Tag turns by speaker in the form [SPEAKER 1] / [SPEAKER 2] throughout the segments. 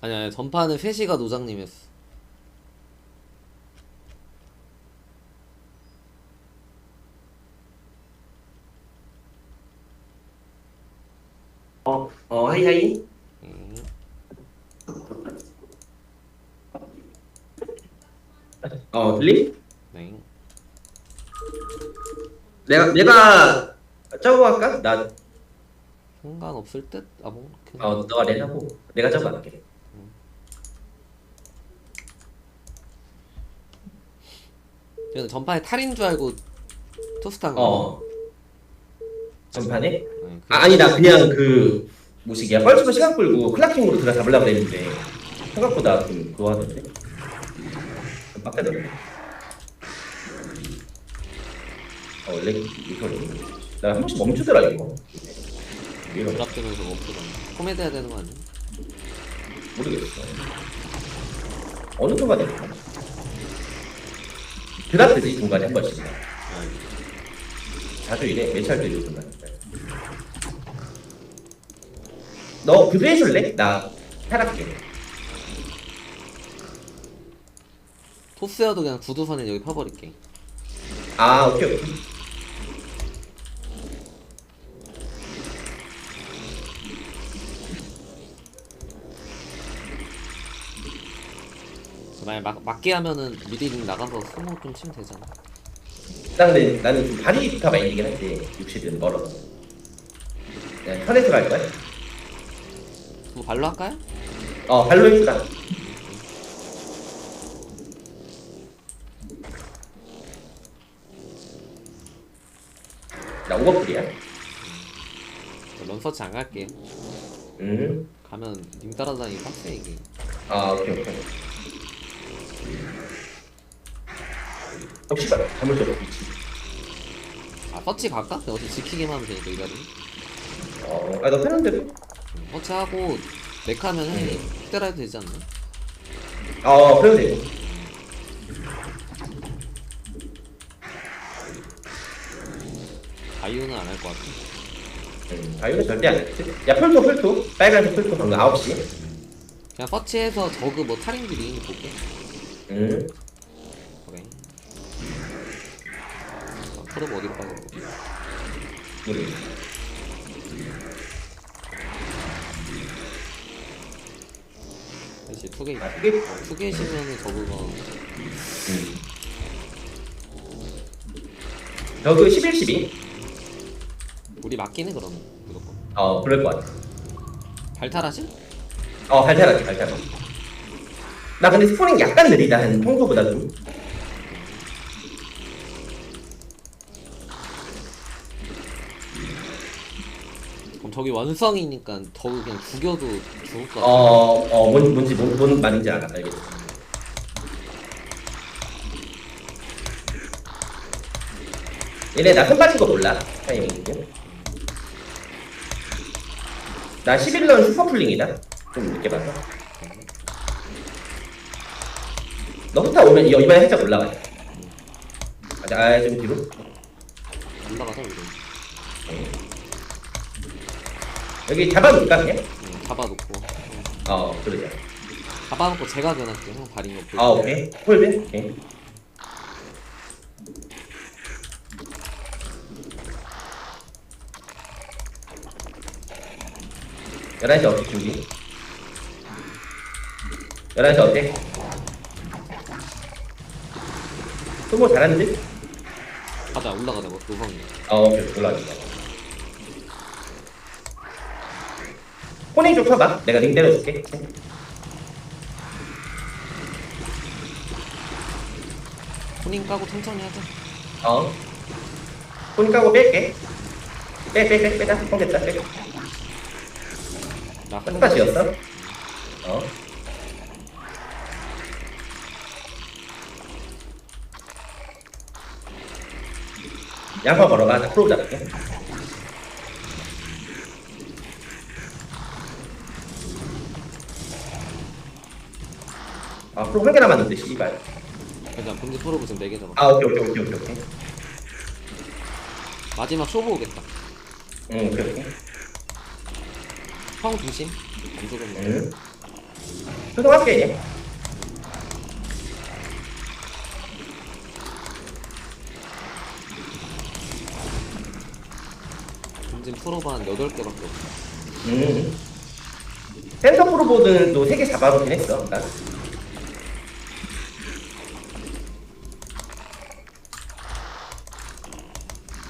[SPEAKER 1] 아니 아니 전파는 회시가 노장님 했어
[SPEAKER 2] 어, 어, 하이 하이.
[SPEAKER 1] 음.
[SPEAKER 2] 어, 들리?
[SPEAKER 1] 네
[SPEAKER 2] 내가 내가 저거 할까? 나
[SPEAKER 1] 상관없을 듯? 아뭐
[SPEAKER 2] 어, 너가 렌하고 내가 저거 할게.
[SPEAKER 1] 저는 전파에 탈인 줄 알고 토스트한 거
[SPEAKER 2] 어. 전판에?
[SPEAKER 1] 네, 그-
[SPEAKER 2] 아, 아니 나 그냥 그 뭐시기야? 뻘쭘한 시간 끌고 클라킹으로 들어 잡으려고 그랬는데 생각보다 좀 그거 하던데. 좀 빡세더라고. 어, 원래 이거 나한 번씩 멈추더라 이거. 이거
[SPEAKER 1] 드랍 되면서 멈추던데 코메디 해야 되는 거 아니야?
[SPEAKER 2] 모르겠어. 어느 순간에 드랍되지 중간에 한 번씩. 자주 이래 매찰 되지 중간에. 너 그도 해줄래? 나 탈할게.
[SPEAKER 1] 토스여도 그냥 구두선에 여기 펴버릴게
[SPEAKER 2] 아 오케이 오케이.
[SPEAKER 1] 만약 막, 맞게 하면은 미디링 나가서 스모 좀 치면 되잖아
[SPEAKER 2] 나 근데 나는 좀 다리 비타 마인드긴 한데 60은 멀어서. 그냥 편해서 갈 거야?
[SPEAKER 1] 그거 발로 할까요?
[SPEAKER 2] 어 발로 해주라. 나 오버풀이야.
[SPEAKER 1] 런서치 안 갈게
[SPEAKER 2] 음.
[SPEAKER 1] 가면 님 따라다니기 빡세 이게
[SPEAKER 2] 아 오케이 오케이. 혹시 봐 잘못 들어 위치.
[SPEAKER 1] 아 서치 갈까? 그냥 어차피 지키기만 하면 되니까 이달이
[SPEAKER 2] 어, 아너 편한 대로.
[SPEAKER 1] 서치 하고 넥하면 해 히드라 해도 되지 않나?
[SPEAKER 2] 어 편한 대로.
[SPEAKER 1] 바이오는 안 할 것 같아
[SPEAKER 2] 음, 아 이거 절대 안 했지. 야 펄토 펄토 빨간색 펄토 방금 9시.
[SPEAKER 1] 그냥 서치해서 저그 뭐 탈인지 리인지 볼게
[SPEAKER 2] 음.
[SPEAKER 1] 아, 프로 어디로 가야 돼?
[SPEAKER 2] 모르겠어.
[SPEAKER 1] 사실 투게이
[SPEAKER 2] 아 이게
[SPEAKER 1] 투게이 시면은 저그가
[SPEAKER 2] 음. 저그 11, 12.
[SPEAKER 1] 우리 해 그러면 무조건
[SPEAKER 2] 어 그럴 것 같아.
[SPEAKER 1] 발탈하실?
[SPEAKER 2] 어 발탈하지 발탈. 나 근데 스포닝 약간 느리다 한 평소보다 좀.
[SPEAKER 1] 저기 원성이니까 저그 그냥 죽여도 죽을 것 같아
[SPEAKER 2] 어 어 뭔 뭔지 뭔, 뭔 말인지 알아 알겠어. 얘네 나손 빠진 거 몰라 타이밍이요. 나 11런 슈퍼풀링이다. 좀 늦게 봐서. 너 후타 오면 이- 이번에 살짝 올라가. 아, 아, 좀 뒤로.
[SPEAKER 1] 올라가서 우리
[SPEAKER 2] 여기 잡아놓을까 그냥?
[SPEAKER 1] 응, 잡아놓고 응.
[SPEAKER 2] 어, 그러자.
[SPEAKER 1] 잡아놓고 제가 변할게 형 발인 거
[SPEAKER 2] 아, 오케이. 홀드. 오케이. 열한 시 어때 준비? 열한 시 어때? 소모 잘하는데?
[SPEAKER 1] 가자 올라가자 뭐 노성이
[SPEAKER 2] 어, 오케이. 올라가자. 호ning 좀 펴봐. 내가 링 때려줄게.
[SPEAKER 1] 혼인 까고 천천히 하자
[SPEAKER 2] 어. 혼 까고 뺄게. 빼, 빼, 빼, 빼다. 뽕겠다, 빼.
[SPEAKER 1] 나
[SPEAKER 2] 지었어? 어. 양파 걸어봐. 나 프로 잡을게. 아, 프로 한개 남았는데, 씨발.
[SPEAKER 1] 일단 프로브 지금 4개 잡아
[SPEAKER 2] 아, 오케이, 오케이, 오케이, 오케이, 오케이.
[SPEAKER 1] 마지막 쇼부 오겠다
[SPEAKER 2] 응, 오케이, 오케이.
[SPEAKER 1] 형 중심 안 죽었네
[SPEAKER 2] 응. 소송할게 이제.
[SPEAKER 1] 본진 프로가 한 8개밖에 없어.
[SPEAKER 2] 음. 센터 프로보드는 또 3개 잡아놓긴 했어. 나.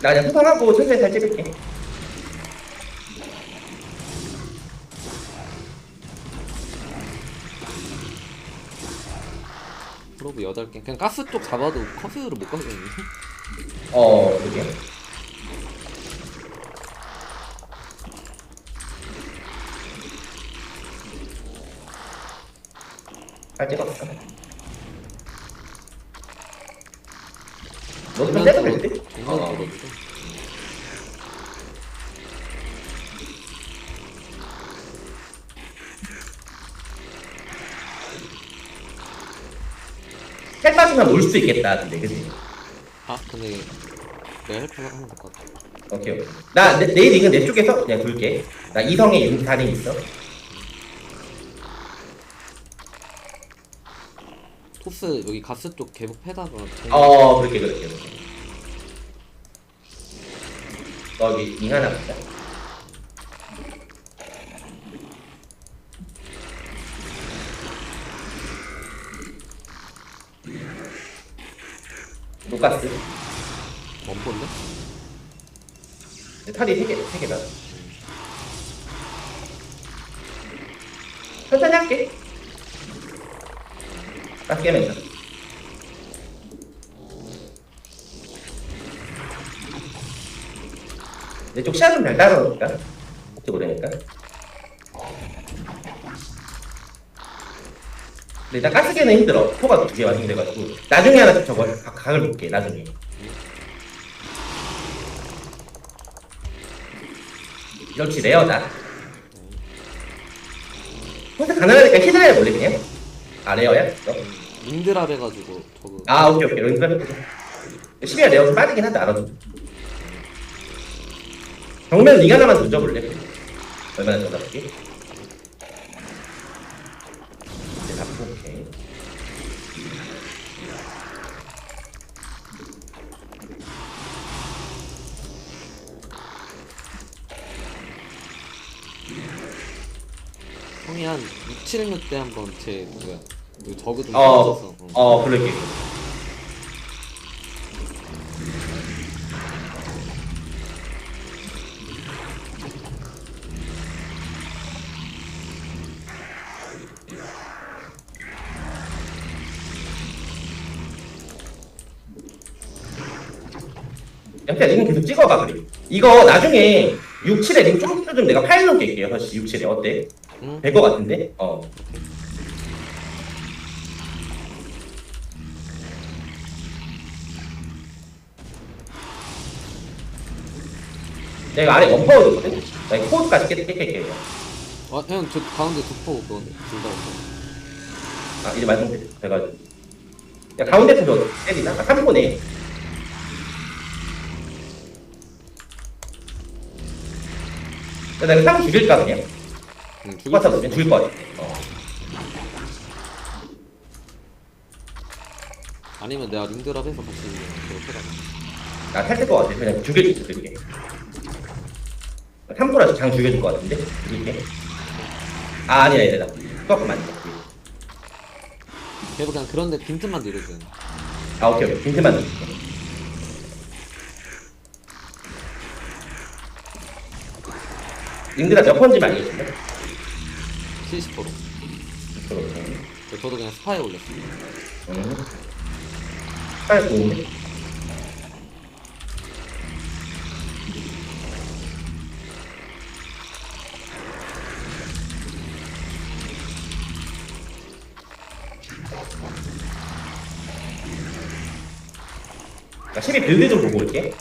[SPEAKER 2] 나 그냥 소송하고 천천히 잘 찍을게.
[SPEAKER 1] 프로브 8개. 그냥 가스 쪽 잡아도 커스를 못 가겠네.
[SPEAKER 2] 어, 그게. 잘 찍었어. 너도 좀 떼도?
[SPEAKER 1] 정
[SPEAKER 2] 헬 빠지면 올 수도 있겠다, 근데, 그지?
[SPEAKER 1] 아, 근데 내가 헬프를 하면 될것 같아.
[SPEAKER 2] 오케이, 오케이. 나, 내, 내일 이건 내 쪽에서 그냥 돌게. 나 이성의 인탄이 있어.
[SPEAKER 1] 토스 여기 가스 쪽 계속 패다가
[SPEAKER 2] 어, 그렇게, 그렇게, 그렇게. 거기, 링 하나 보자. 노가스.
[SPEAKER 1] 원본데?
[SPEAKER 2] 탈이 세 개, 세 개다. 천천히 할게. 딱 깨면서. 내쪽 시야 좀잘 따라오니까. 혹시 모르니까. 근데 일단 가스개는 힘들어. 포가 두개 완성돼가지고. 나중에 하나 저거 각- 각을 볼게, 나중에. 역시 레어다. 혼자 가능하니까 히드라야 볼래 그냥? 아 레어야? 너?
[SPEAKER 1] 링드랍 해가지고 저거
[SPEAKER 2] 아 오케이 오케이 런드라 해보자 12야 레어 좀 빠지긴 한다 알아도 정면 링 하나만 던져볼래? 얼마나 던져볼게? 이제 잡고 오케이
[SPEAKER 1] 형이 한 6, 7년 때 한번 제 뭐야 그 저그 좀
[SPEAKER 2] 어,
[SPEAKER 1] 떨어졌어. 어.
[SPEAKER 2] 어 그럴게 양태 링 계속 찍어봐 그래 이거 나중에 6, 7에 링좀 내가 파일로 깰게요 사실 6, 7에 어때?
[SPEAKER 1] 응?
[SPEAKER 2] 될 것 같은데? 어 내가 아래 원파워 줬거든? 나 이거 코드까지 깨, 깰게요
[SPEAKER 1] 아, 형, 저 가운데 두포 그거네. 둘다 원본.
[SPEAKER 2] 아 이제 말씀드려가지고 야 가운데 표도 때리나? 아 3분에 야, 나 이거 3 죽일까 그냥?
[SPEAKER 1] 응, 죽일
[SPEAKER 2] 보면
[SPEAKER 1] 있어.
[SPEAKER 2] 죽일 거 같아 어.
[SPEAKER 1] 아니면 내가 링드랍 해서 같이 그렇게 해라.
[SPEAKER 2] 나탈 것 같아 그냥 죽일 수 있어 그게 3분라서 장 죽여줄 것 같은데? 죽일게 아 아니야 아니야 나 조금 안 돼.
[SPEAKER 1] 계속 그냥 그런데 빈틈만 늘려주는.
[SPEAKER 2] 아 오케이 오케이 빈틈만 넣을게 링드가 몇 번지만 알려줄래?
[SPEAKER 1] 70%.
[SPEAKER 2] 그렇게
[SPEAKER 1] 저도 그냥 스파에 올렸어요.
[SPEAKER 2] 음. 빨리 좋은데? 나12 빌드 좀 보고 올게.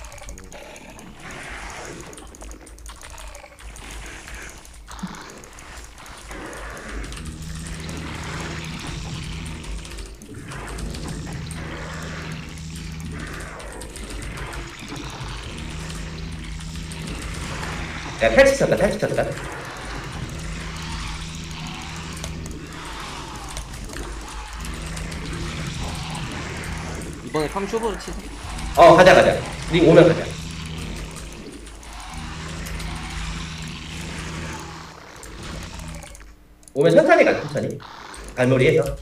[SPEAKER 2] 탈출한다 탈출한다
[SPEAKER 1] 이번에 팜쇼브로 치자
[SPEAKER 2] 어 가자 가자. 링 오면 가자. 오면 천천히 가자 천천히 갈머리에서.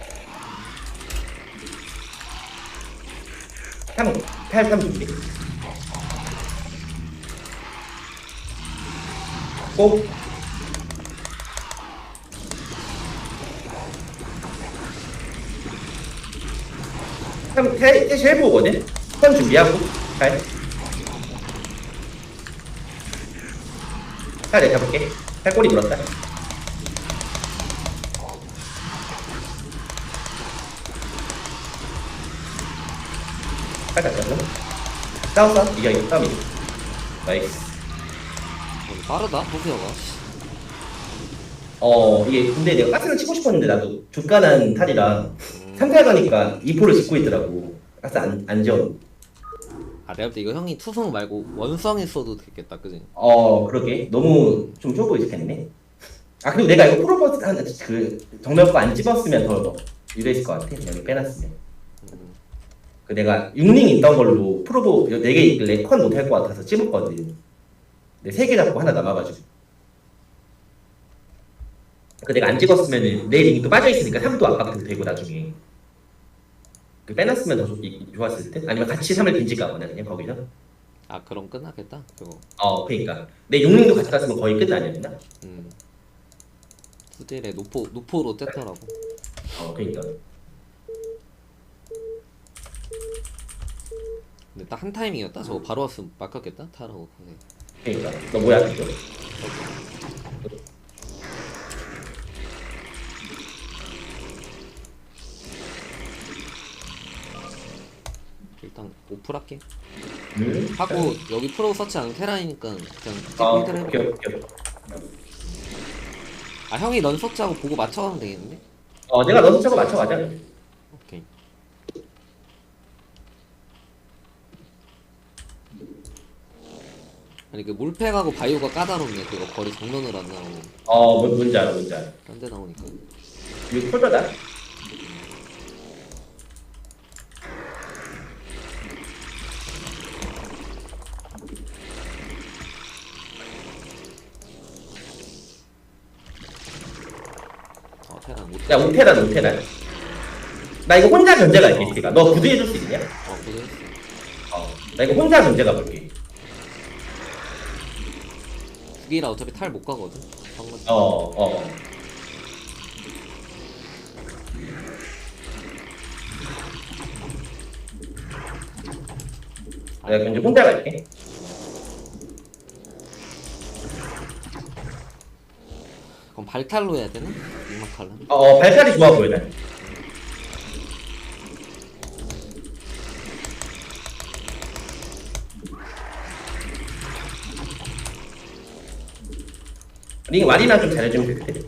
[SPEAKER 2] 삼 탈삼 준비. 꼭3 태, 실 보거든 선 준비하고 잘 자, 내가 잡을게. 팔꼬리 물었다. 팔 잡혔어? 싸웠어? 이겨, 이겨, 싸움 이겨. 나이스.
[SPEAKER 1] 어, 빠르다 호세어가
[SPEAKER 2] 어, 이게, 근데 내가 가스를 치고 싶었는데, 나도 족간한 탈이라, 상탈 가니까 2포를 짓고 있더라고. 가스 안, 안 지워.
[SPEAKER 1] 아 내가 볼때 이거 형이 투성 말고 원성이 써도 되겠다 그지?
[SPEAKER 2] 어, 그러게. 너무 좀 좁고 있겠네. 아, 그리고 내가 이거 프로포즈 한, 그, 정면 거 안 집었으면 더 유리했을 것 같아. 여기 빼놨으면.
[SPEAKER 1] 음,
[SPEAKER 2] 그 내가 6링 있던 걸로 프로보 4개 있길래 컨 못할 것 같아서 찝었거든. 근데 3개 잡고 하나 남아가지고. 그 내가 안 찍었으면 내 링이 또 빠져있으니까 3도 아깝게 되고 나중에. 그 빼놨으면 더 좋, 좋았을 듯? 아니면 같이 3을 빈지가거나 그냥 거기서.
[SPEAKER 1] 아 그럼 끝나겠다 그거
[SPEAKER 2] 어, 그니까. 내 6링도 같이 갔으면 거의 끝 아니었나?
[SPEAKER 1] 음 수딜에 노포 노포로 뗐더라고
[SPEAKER 2] 어, 그니까.
[SPEAKER 1] 근데 딱 한 타이밍이었다 저거 바로 왔으면 막혔겠다 타라고 그게
[SPEAKER 2] 그니까. 너 뭐야, 이거?
[SPEAKER 1] 일단 오플할게
[SPEAKER 2] 음?
[SPEAKER 1] 하고 여기 프로 서치 않은 테라이니까 그냥
[SPEAKER 2] 어,
[SPEAKER 1] 포인트를
[SPEAKER 2] 오케이,
[SPEAKER 1] 해볼게
[SPEAKER 2] 오케이.
[SPEAKER 1] 아 형이 넌 서치하고 보고 맞춰가면 되겠는데?
[SPEAKER 2] 어, 내가 너도 저거 맞춰가자.
[SPEAKER 1] 오케이 아니 그 물팩하고 바이오가 까다롭네 그거 거리 정면으로 안 나오고
[SPEAKER 2] 어, 뭔, 뭔지 알아, 뭔지 알아.
[SPEAKER 1] 딴 데 나오니까
[SPEAKER 2] 이거 폴더다.
[SPEAKER 1] 어 테라 못
[SPEAKER 2] 야, 우테란, 우테란. 나 이거 혼자 견제 갈게, 니가. 너 구두해줄 수 있냐?
[SPEAKER 1] 어, 그래?
[SPEAKER 2] 어. 나 이거 혼자 견제 가볼게.
[SPEAKER 1] 두기라 어차피 탈 못 가거든. 방금
[SPEAKER 2] 어, 어. 내가 견제 혼자 갈게.
[SPEAKER 1] 그럼 발탈로 해야 되나? 육막탈로?
[SPEAKER 2] 어, 어, 발살이 좋아 보여, 난. 링 말이나 좀 잘해주면 될 텐데.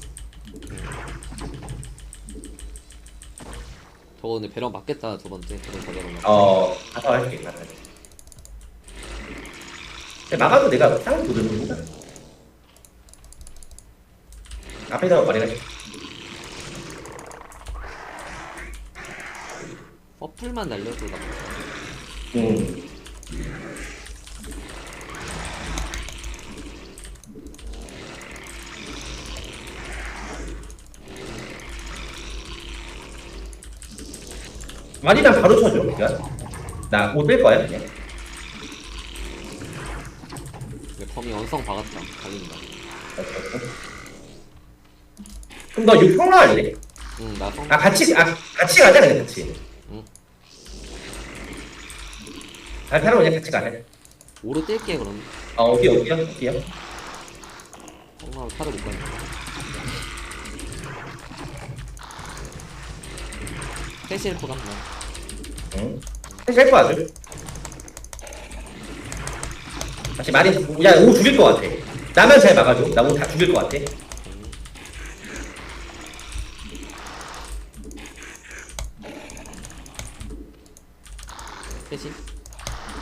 [SPEAKER 1] 저거 근데 배랑 맞겠다 두 번째 그런 저거랑
[SPEAKER 2] 어, 가서 할게, 가서 할게. 근데 막아도 내가 쌍 도전인가? 앞에서 말해라.
[SPEAKER 1] 퍼플만 날려도 나
[SPEAKER 2] 음. 말이랑 바로 쳐줘, 우리가. 나못뺄 거야, 그냥.
[SPEAKER 1] 근데 범이 원성 박았다 갈린다
[SPEAKER 2] 그럼 너 6평로 할래?
[SPEAKER 1] 응나 성...
[SPEAKER 2] 아, 같이, 아, 같이 가자, 그냥 같이.
[SPEAKER 1] 응.
[SPEAKER 2] 아, 바로 그냥 같이 가자.
[SPEAKER 1] 오로 뛸게 그럼
[SPEAKER 2] 어, 어디야, 어디야, 어디야?
[SPEAKER 1] 성나로 탈을 못 가니까 패시엘프 간다
[SPEAKER 2] 응. 사실 할거 아주. 다시 말이, 야, 오 죽일 것 같아. 나만 잘 막아줘. 나 오늘 다 죽일 것 같아.
[SPEAKER 1] 패시?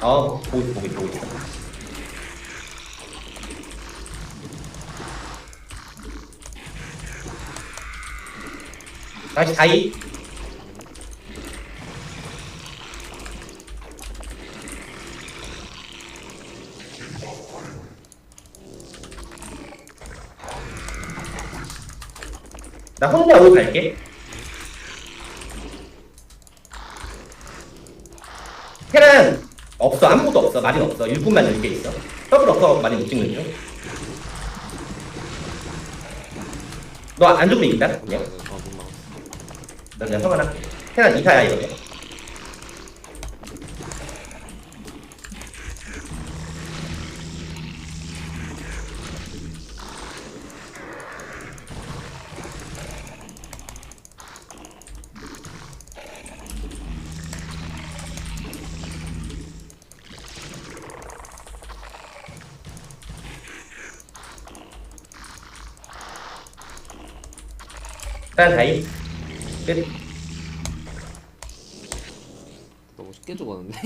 [SPEAKER 2] 어, 보고 보고 보고 있어. 다시 다이. 나 혼자 오고 갈게. 테란 없어 아무것도 없어 마린 없어 일꾼만 이렇게 있어 더블 없어 마린 못 찍는 중. 너 안쪽으로 이긴다 그냥. 나 그냥 성환할게. 테란 이사야 이거. 테란 다이. 끝.
[SPEAKER 1] 너무 쉽게 죽었는데.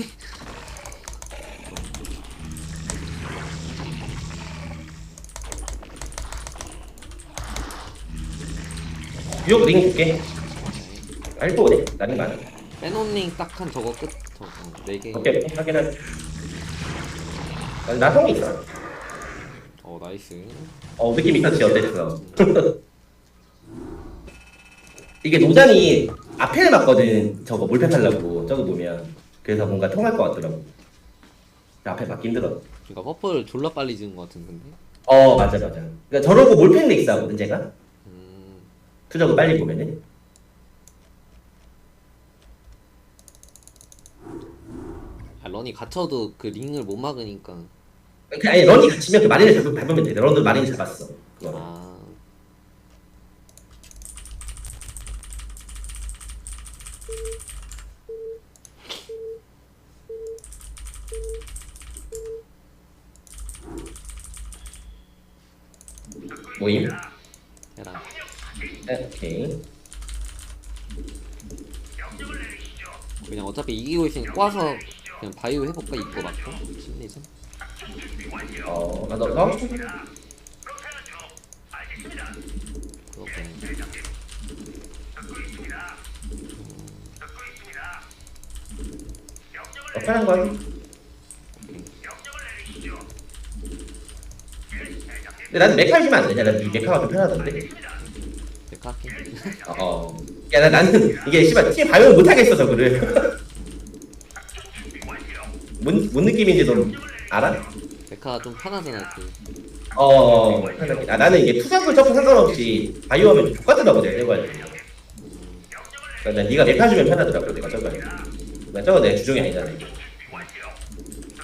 [SPEAKER 2] 유혹 링 줄게. 알고 오네. 나는 많아.
[SPEAKER 1] 빼놓닝 딱 한 저거 끝. 저거 네 개.
[SPEAKER 2] 오케이, 오케이. 확인은. 나 성이 있어.
[SPEAKER 1] 어 나이스.
[SPEAKER 2] 어, 느낌이 터치 어땠어? 이게 노장이 앞에 맞거든. 저거 몰패 하려고 저거 보면. 그래서 뭔가 통할 것 같더라고. 앞에 맞기 힘들어.
[SPEAKER 1] 그러니까 퍼플 졸라 빨리 지은 것 같은 건데.
[SPEAKER 2] 어, 맞아, 맞아. 그러니까 저러고 몰패 렉스 하거든, 제가.
[SPEAKER 1] 음.
[SPEAKER 2] 투적을 빨리 보면은.
[SPEAKER 1] 아 런이 갇혀도 그 링을 못 막으니까.
[SPEAKER 2] 그, 아니, 런이 갇히면 그 마린을 잡, 밟으면 돼. 런도 마린이 잡았어. 그거.
[SPEAKER 1] 아.
[SPEAKER 2] 모임.
[SPEAKER 1] 해라.
[SPEAKER 2] 네, 오케이.
[SPEAKER 1] 그냥 어차피 이기고 있으니까 꽈서 그냥 바이오 해볼까 입고 맞고 심리전.
[SPEAKER 2] 어, 맞아서.
[SPEAKER 1] 그렇게.
[SPEAKER 2] 어, 편한 거하 근데 나는 메카 해주면 안 되냐? 나이 메카가 좀 편하던데.
[SPEAKER 1] 메카 할게.
[SPEAKER 2] 어. 야, 나, 나는 이게 씨발 팀 발명 못 하겠어 저거를. 뭔, 뭔 느낌인지 좀 알아?
[SPEAKER 1] 메카 좀 편하잖아 그.
[SPEAKER 2] 어, 편하게. 아, 나는 이게 투자금 적고 상관없이 바이오 하면 좀 똑같더라고 내가 해봐야 돼. 그러니까 네가 메카 주면 편하더라고 내가 저거. 나 저거 내 주종이 아니잖아. 이거.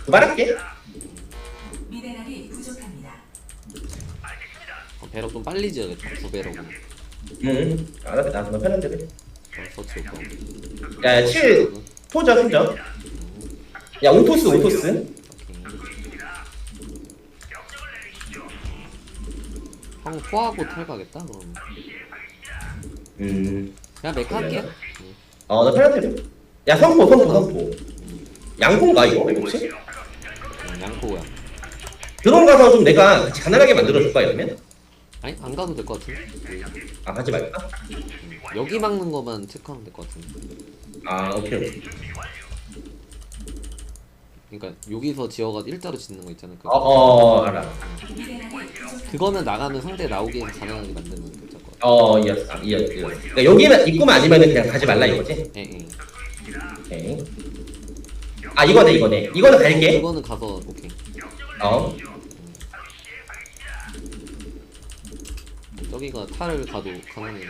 [SPEAKER 2] 말할게.
[SPEAKER 1] 배럭 좀 빨리 지어야겠다. 두 배럭.
[SPEAKER 2] 응. 알았어. 나 정말 편한데 그래.
[SPEAKER 1] 서치 오고.
[SPEAKER 2] 야, 7 토저 토저. 야, 오토스 오토스.
[SPEAKER 1] 형 포하고 탈 가겠다 그럼.
[SPEAKER 2] 음.
[SPEAKER 1] 그냥 메카 할게요. 응.
[SPEAKER 2] 어, 나 편한데. 야, 선포 선포 선포. 양포인가 이거? 혹시?
[SPEAKER 1] 응, 양포야.
[SPEAKER 2] 드론 가서 좀 내가 같이 가난하게 만들어 줄까 이러면?
[SPEAKER 1] 아니 안 가도 될 것 같은데.
[SPEAKER 2] 아, 가지 말까?
[SPEAKER 1] 응. 여기 막는 거만 체크하면 될 것 같은데.
[SPEAKER 2] 아, 오케이. 오케이.
[SPEAKER 1] 그러니까 여기서 지어가 일자로 짓는 거 있잖아. 그
[SPEAKER 2] 어, 어, 알아.
[SPEAKER 3] 미네랄이 부족합니다.
[SPEAKER 1] 그거는 나가면 상대 나오게 가능하게 괜찮을 것 같아.
[SPEAKER 2] 어, 이었어. 아, 이었어. 이었어. 그러니까 여기만 입구만 아니면은 그냥 가지 말라 이거지?
[SPEAKER 1] 예, 예.
[SPEAKER 2] 오케이. 아, 이거네, 이거네. 이거는 갈게.
[SPEAKER 1] 그거는 가서 오케이.
[SPEAKER 2] 어.
[SPEAKER 1] 저기가 탈을 가도 가능해.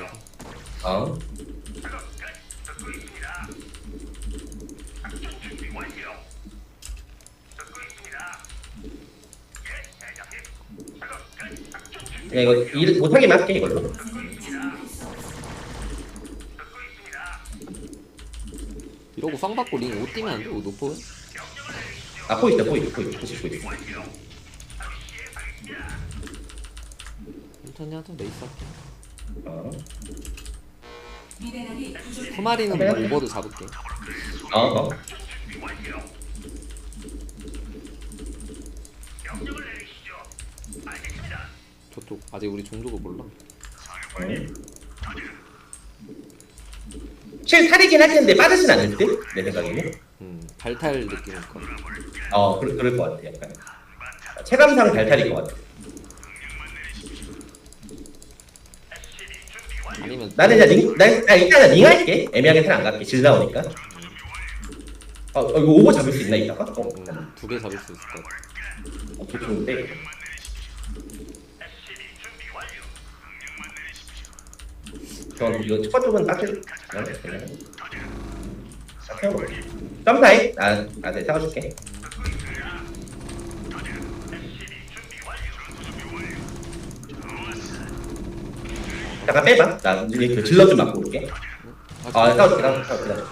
[SPEAKER 2] 어. 야, 이거 일 못하게만 할게 이걸로.
[SPEAKER 1] 이러고 쌍 받고 링못 뛰면 안 돼? 이거 높어?
[SPEAKER 2] 아, 포 있다, 포 있다, 포 있다, 포 있다, 포 있다.
[SPEAKER 1] 천천히 하자. 레이스 할게.
[SPEAKER 2] 어. 그래?
[SPEAKER 1] 뭐 오버도 잡을게.
[SPEAKER 2] 어, 어.
[SPEAKER 1] 저쪽 아직 우리 종족을 몰라.
[SPEAKER 2] 7 탈이긴 할 텐데 빠르진 않을 듯? 내 생각에는.
[SPEAKER 1] 음 발탈 느낌일 거야.
[SPEAKER 2] 어, 그럴, 그럴 것 같아, 약간. 체감상 달달일 것 같아.
[SPEAKER 1] 아니면
[SPEAKER 2] 나는 이제 링, 나, 나 일단은 링 할게. 애매하게 텔안 갈게. 질 나오니까. 어, 어, 이거 오버 잡을 수 있나 이따가? 어,
[SPEAKER 1] 음, 두개 잡을 수 있을 것 같아.
[SPEAKER 2] 어, 좋은데. 전 이거 첫 쪽은 딱 해. 딱. 점타임? 아, 아, 네, 사가줄게. 잠깐 빼봐. 나 이제 그 질러 좀 맞고 올게. 아, 싸워줄게, 싸워줄게, 싸워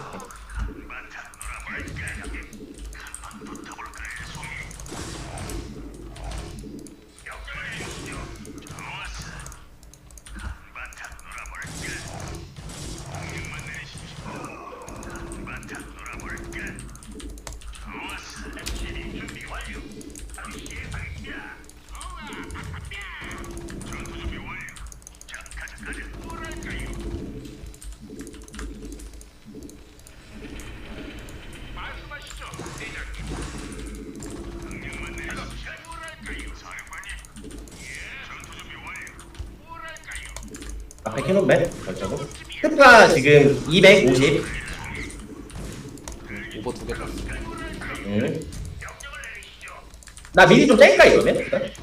[SPEAKER 2] 줄게. 앞에 캐논맨 결정은 스파 지금 250
[SPEAKER 1] 오버 두개 땄어.
[SPEAKER 2] 음. 나 미리 좀 짤까 이러면?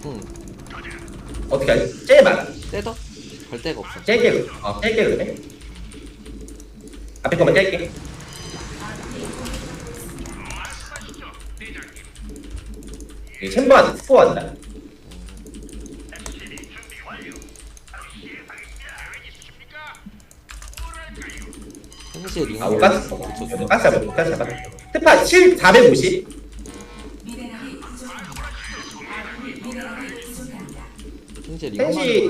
[SPEAKER 1] 응.
[SPEAKER 2] 어떻게 하지? 짤 말아
[SPEAKER 1] 떼더? 걸 데가 없어.
[SPEAKER 2] 짤게 그- 어 짤게 그러네 앞에 거만 짤게 이 챔버한테 스포한다 링아
[SPEAKER 1] 하고
[SPEAKER 2] 못 갔어
[SPEAKER 1] 붙여줘.
[SPEAKER 2] 못갔어 잡아 못갔어 잡아 스파 7 450
[SPEAKER 3] 미네랄이 부족합니다. 미네랄이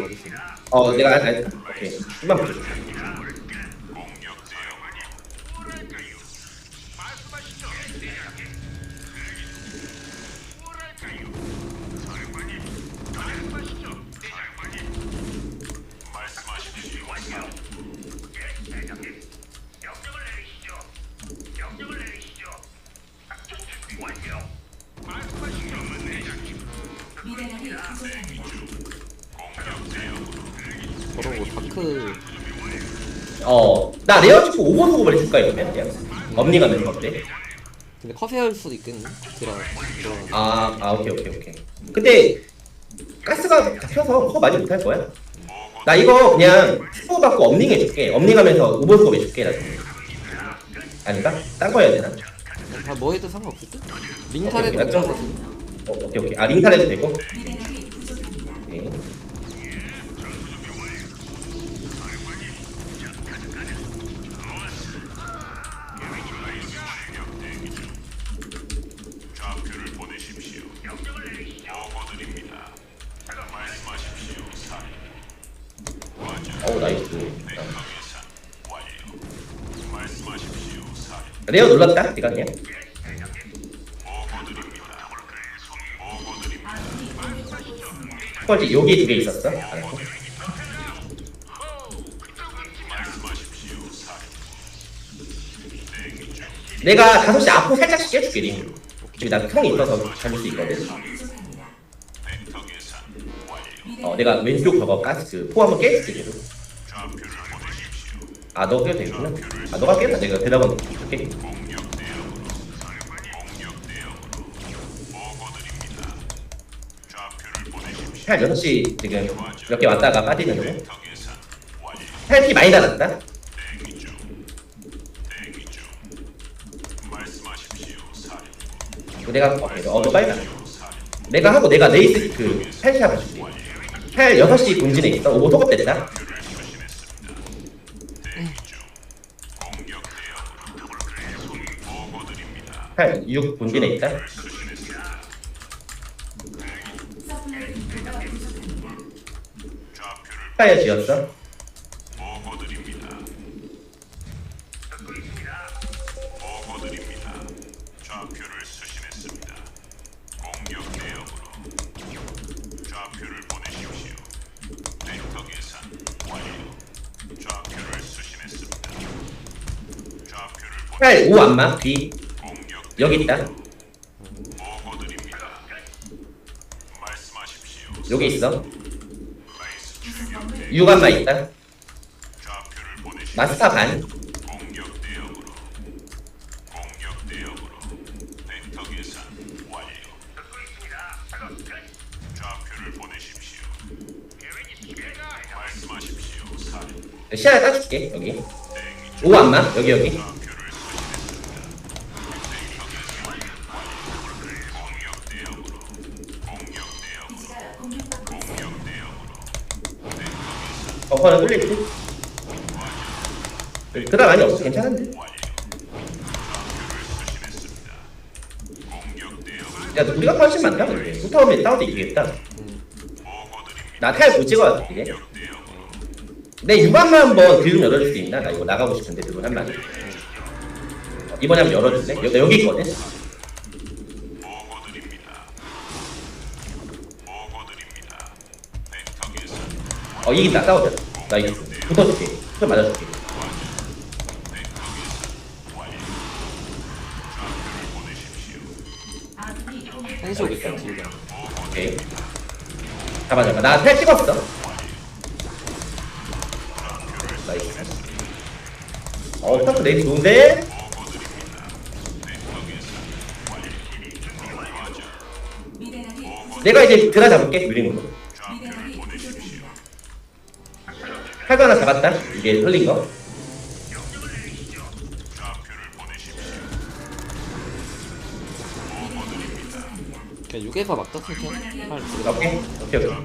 [SPEAKER 1] 링? 어
[SPEAKER 2] 내가 아, 아, 오케이 힘만 붙여줘
[SPEAKER 1] 저러고 다크
[SPEAKER 2] 어 나 레어 찍고 오버 소급을 해줄까 이러면 그냥 엄니 가면 어때?
[SPEAKER 1] 근데 커세할 수도 있겠네. 드라 드라.
[SPEAKER 2] 아, 아 오케이 오케이 오케이 근데 가스가 잡혀서 커 많이 못할 거야 나 이거 그냥 스포 받고 업닝 해줄게 업닝하면서 오버 소급 해줄게 나 아닌가? 딴 거 해야 되나?
[SPEAKER 1] 다뭐 해도 상관없을 듯? 링 탈해도
[SPEAKER 2] 오케이, 오케이.
[SPEAKER 1] 괜찮거든.
[SPEAKER 2] 어, 오케이 오케이 아 링탈 해도 되고
[SPEAKER 3] 미네랄이 부족합니다.
[SPEAKER 2] 오케이.
[SPEAKER 4] 좌표를 보내십시오. 명령을 내리시죠. 보고드립니다. 말씀하십시오, 사인.
[SPEAKER 2] 어우 나이스
[SPEAKER 4] 예산 완료. 말씀하십시오, 사인.
[SPEAKER 2] 레어 눌렀다? 네가 그냥
[SPEAKER 4] 보고드립니다. 보고드립니다.
[SPEAKER 2] 첫 번째 여기 두 개 있었어 알았고. 내가 5시 앞으로 살짝씩 깨줄게 링 지금 나 형이 있어서 잡을 수 있거든. 어 내가 왼쪽 저거 가스 그포 한번 깨줄게 계속. 아 너가 깨도 되겠구나 아 너가 깨면 내가 대답은
[SPEAKER 4] 공 보내십시오.
[SPEAKER 2] 할 6시 지금 이렇게 왔다가 빠지는 거. 팔피 많이.
[SPEAKER 4] 말씀하십시오, 사인.
[SPEAKER 2] 내가 빨리 가
[SPEAKER 4] 사인.
[SPEAKER 2] 내가 하고 내가 네이스 그 팔시 잡아줄게 팔 6시 본진에 있어 오버 소급 됐다
[SPEAKER 4] 대기 중. 공격 대응으로 보고드립니다.
[SPEAKER 2] 팔6 본진에 있다
[SPEAKER 3] 서플라이 인프가 부족합니다.
[SPEAKER 2] 파이어 지었어
[SPEAKER 4] 보고드립니다. 보고드립니다. 좌표를 수신했습니다. 공격 대응으로 좌표를 보내십시오. 벡터 계산 완료. 좌표를 수신했습니다. 좌표를 보내
[SPEAKER 2] 팔5 안마 뒤 여기 있다. 여기 있어. 유관만 있다. 마스터 반. 시야를 따줄게 여기.
[SPEAKER 4] 대기
[SPEAKER 2] 오 안마 여기 여기. 버퍼는 뚫릴 듯. 그다음 많이 없어 괜찮은데. 야, 너 우리가 훨씬 많다, 근데. 후타오면 싸워도 이기겠다. 나 타일 못 찍어, 이게.
[SPEAKER 4] 공격 대역으로
[SPEAKER 2] 내 유관만 한번 딜좀 열어줄 수 있나? 나 이거 나가고 싶은데, 그거 한. 어, 이번에 한번 열어줄래? 여, 나 여기 있거든? 어, 이긴다, 싸우자. 나 이겼어. 붙어줄게. 좀 맞아줄게.
[SPEAKER 1] 한시 오겠다
[SPEAKER 2] 오케이. 잡아, 잡아. 나탈 찍었어. 나이스. 어, 스타트 레이 좋은데? 내가 이제 드라 잡을게, 유리는 거. 팔거 하나 잡았다. 이게 흘린 거.
[SPEAKER 1] 그냥 6에서 막 떴을 때 팔.
[SPEAKER 2] 오케이. 오케이, 오케이.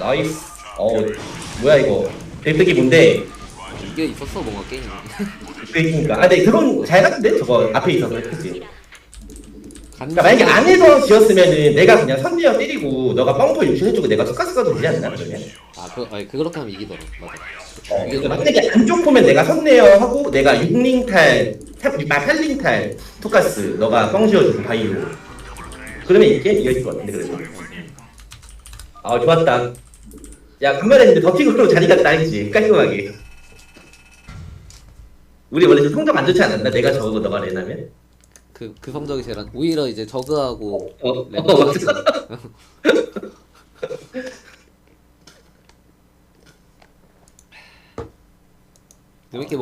[SPEAKER 2] 나이스. 어, 뭐야, 이거. 백득이 뭔데?
[SPEAKER 1] 이게 있었어 뭔가 게임이
[SPEAKER 2] 그니까. 아, 근데 그건 잘 갔는데? 저거 앞에 있어서. 그치?
[SPEAKER 1] 간
[SPEAKER 2] 그러니까 만약에 안에서 지었으면은 내가 그냥 선지어 때리고 너가 뻥터 유출해주고 내가 투카스 가도 되지 않나? 그러면?
[SPEAKER 1] 아 그 아니 그렇게 하면 이기더라 맞아
[SPEAKER 2] 어,
[SPEAKER 1] 이게
[SPEAKER 2] 만약에 안쪽 보면 내가 선내어 하고 내가 6링탈, 8링탈 투카스 너가 뻥 지어주고 바이오 그러면 이게 이길 것 같은데 그래도 아 좋았다 야 간만에 근데 더티고 그러고 자리 갔다 했지 깔끔하게 우리 원래 좀 성적 안 좋지 않았나? 내가 저거 너가 레나면?
[SPEAKER 1] 그, 그 성적이 제일 안 오히려 이제 저그하고
[SPEAKER 2] 어, 어,
[SPEAKER 1] 램bo
[SPEAKER 2] 어,
[SPEAKER 1] 이렇게